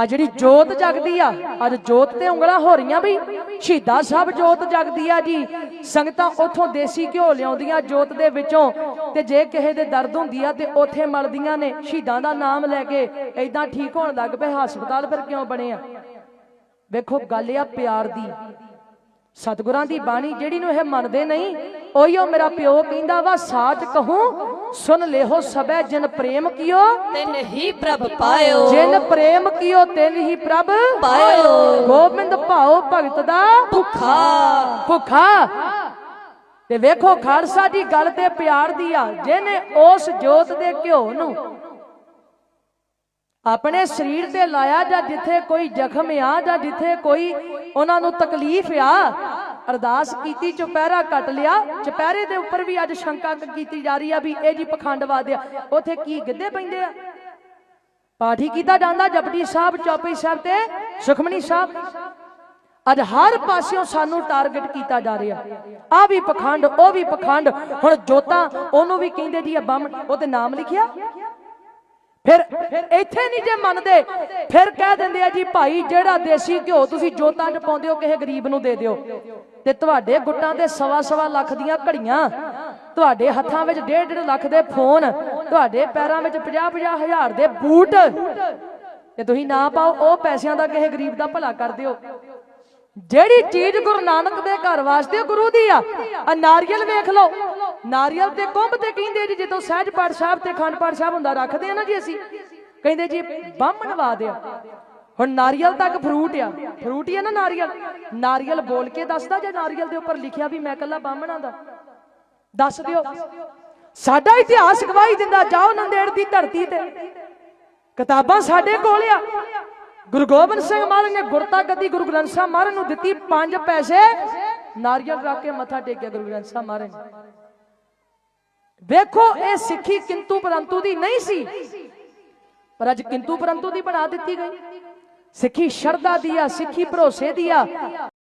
ਆ ਜਿਹੜੀ ਜੋਤ ਜਗਦੀ ਆ, ਅੱਜ ਜੋਤ ਤੇ ਉਂਗਲਾਂ ਹੋ ਰਹੀਆਂ ਵੀ ਸ਼ਹੀਦਾਂ ਸਾਹਿਬ ਜੋਤ ਜਗਦੀ ਆ ਜੀ। ਸੰਗਤਾਂ ਉਥੋਂ ਦੇਸੀ ਘਿਓ ਲਿਆਉਂਦੀਆਂ ਜੋਤ ਦੇ ਵਿੱਚੋਂ। ਤੇ ਜੇ ਕਿਸੇ ਦੇ ਦਰਦ ਹੁੰਦੀ ਆ ਤੇ ਉਥੇ ਮਲਦੀਆਂ ਨੇ, ਸ਼ਹੀਦਾਂ ਦਾ ਨਾਮ ਲੈ ਕੇ। ਐਦਾਂ ਠੀਕ ਹੋਣ ਲੱਗ ਪਏ, ਹਸਪਤਾਲ ਫਿਰ ਕਿਉਂ ਬਣੇ ਆ? ਵੇਖੋ, ਗੱਲ ਆ ਪਿਆਰ ਦੀ। ਸਤਿਗੁਰਾਂ ਦੀ ਬਾਣੀ, ਜਿਹੜੀ ਨੂੰ ਇਹ ਮੰਨਦੇ ਨਹੀਂ ਉਹੀਓ ਮੇਰਾ ਪਿਓ ਕਹਿੰਦਾ ਵਾ, ਸਾਚ ਕਹੂੰ ਸੁਣ ਲਿਓ ਸਬੈ ਜਿਨ ਪ੍ਰੇਮ ਕੀਓ। ਤਿਨ ਹੀ ਪ੍ਰਭ ਪਾਇਓ। ਜਿਨ ਪ੍ਰੇਮ ਕੀਓ ਤਿਨ ਹੀ ਪ੍ਰਭ ਪਾਇਓ। ਗੋਬਿੰਦ ਭਾਉ ਭਗਤ ਦਾ ਭੁੱਖਾ। ਭੁੱਖਾ। ਤੇ ਵੇਖੋ ਖਾਲਸਾ ਦੀ ਗੱਲ ਤੇ ਪਿਆਰ ਦੀ ਆ ਜਿਹਨੇ ਉਸ ਜੋਤ ਦੇ ਘਿਓ ਨੂੰ ਆਪਣੇ ਸਰੀਰ ਤੇ ਲਾਇਆ ਜਾਂ ਜਿੱਥੇ ਕੋਈ ਜ਼ਖਮ ਆ ਜਾਂ ਜਿੱਥੇ ਕੋਈ ਉਹਨਾਂ ਨੂੰ ਤਕਲੀਫ ਆ ਅਰਦਾਸ ਕੀਤੀ, ਚੁਪਹਿਰਾ ਕੱਟ ਲਿਆ। ਚੁਪਹਿਰੇ ਦੇ ਉੱਪਰ ਵੀ ਅੱਜ ਸ਼ੰਕਾ ਕੀਤੀ ਜਾ ਰਹੀ ਆ ਵੀ ਇਹ ਜੀ ਪਖੰਡਵਾਦ ਆ। ਉਥੇ ਕੀ ਗਿੱਧੇ ਪੈਂਦੇ ਆ? ਪਾਠੀ ਕੀਤਾ ਜਾਂਦਾ ਜਪਟੀ ਸਾਹਿਬ, ਚੌਪਈ ਸਾਹਿਬ ਤੇ ਸੁਖਮਨੀ ਸਾਹਿਬ। ਅੱਜ ਹਰ ਪਾਸਿਓਂ ਸਾਨੂੰ ਟਾਰਗੇਟ ਕੀਤਾ ਜਾ ਰਿਹਾ। ਆ ਵੀ ਪਖੰਡ, ਉਹ ਵੀ ਪਖੰਡ। ਹੁਣ ਜੋਤਾਂ, ਉਹਨੂੰ ਵੀ ਕਹਿੰਦੇ ਜੀ ਆ ਬੰਮ ਉਹਤੇ ਨਾਮ ਲਿਖਿਆ? ਫਿਰ ਇੱਥੇ ਨਹੀਂ ਜੇ ਮੰਨਦੇ, ਫਿਰ ਕਹਿ ਦਿੰਦੇ ਆ ਜੀ, ਭਾਈ, ਜਿਹੜਾ ਦੇਸੀ ਘਿਓ ਤੁਸੀਂ ਜੋਤਾਂ 'ਚ ਪਾਉਂਦੇ ਹੋ, ਕਿਸੇ ਗਰੀਬ ਨੂੰ ਦੇ ਦਿਓ। ਤੇ ਤੁਹਾਡੇ ਗੁੱਟਾਂ ਤੇ ਸਵਾ ਸਵਾ ਲੱਖ ਦੀਆਂ ਘੜੀਆਂ, ਤੁਹਾਡੇ ਹੱਥਾਂ ਵਿੱਚ ਡੇਢ ਡੇਢ ਲੱਖ ਦੇ ਫੋਨ, ਤੁਹਾਡੇ ਪੈਰਾਂ ਵਿੱਚ 50 50 ਹਜ਼ਾਰ ਦੇ ਬੂਟ, ਤੇ ਤੁਸੀਂ ਨਾ ਪਾਓ, ਉਹ ਪੈਸਿਆਂ ਦਾ ਕਿਸੇ ਗਰੀਬ ਦਾ ਭਲਾ ਕਰ ਦਿਓ। ਜਿਹੜੀ ਚੀਜ਼ ਗੁਰੂ ਨਾਨਕ ਦੇ ਘਰ ਵਾਸਤੇ ਗੁਰੂ ਦੀ ਆ ਆ ਨਾਰੀਅਲ ਵੇਖ ਲਓ। ਨਾਰੀਅਲ ਤੇ ਕੁੰਭ ਤੇ ਕਹਿੰਦੇ ਜੀ, ਜਦੋਂ ਸਹਿਜ ਪਾਠ ਸਾਹਿਬ ਤੇ ਖੰਡ ਪਾਠ ਸਾਹਿਬ ਹੁੰਦਾ, ਰੱਖਦੇ ਆ ਨਾ ਜੀ ਅਸੀਂ। ਕਹਿੰਦੇ ਜੀ ਬਾਹਮਣ ਵਾ ਦਿਆ ਹੁਣ ਨਾਰੀਅਲ ਤੱਕ ਫਰੂਟ ਆ। ਫਰੂਟ ਹੀ ਆ ਨਾ ਨਾਰੀਅਲ। ਨਾਰੀਅਲ ਬੋਲ ਕੇ ਦੱਸਦਾ ਜਾਂ ਨਾਰੀਅਲ ਦੇ ਉੱਪਰ ਲਿਖਿਆ ਵੀ ਮੈਂ ਕੱਲਾ ਬਾਹਮਣਾਂ ਦਾ ਦੱਸ ਦਿਓ। ਸਾਡਾ ਇਤਿਹਾਸ ਗਵਾਹੀ ਦਿੰਦਾ, ਜਾਓ ਨੰਦੇੜ ਦੀ ਧਰਤੀ ਤੇ। ਕਿਤਾਬਾਂ ਸਾਡੇ ਕੋਲ ਆ। ਗੁਰੂ ਗੋਬਿੰਦ ਸਿੰਘ ਮਹਾਰਾਜ ਨੇ ਗੁਰਤਾ ਗੱਦੀ ਗੁਰੂ ਗ੍ਰੰਥ ਸਾਹਿਬ ਮਹਾਰਾਜ ਨੂੰ ਦਿੱਤੀ ਪੰਜ ਪੈਸੇ। ਨਾਰੀਅਲ ਰੱਖ ਕੇ ਮੱਥਾ ਟੇਕਿਆ ਗੁਰੂ ਗ੍ਰੰਥ ਸਾਹਿਬ ਮਹਾਰਾਜ ਵੇਖੋ, ਇਹ ਸਿੱਖੀ ਕਿੰਤੂ ਪਰੰਤੂ ਦੀ ਨਹੀਂ ਸੀ। ਪਰ ਅੱਜ ਕਿੰਤੂ ਪਰੰਤੂ ਦੀ ਬਣਾ ਦਿੱਤੀ ਗਈ। ਸਿੱਖੀ ਸ਼ਰਧਾ ਦੀ ਆ, ਸਿੱਖੀ ਭਰੋਸੇ ਦੀ ਆ।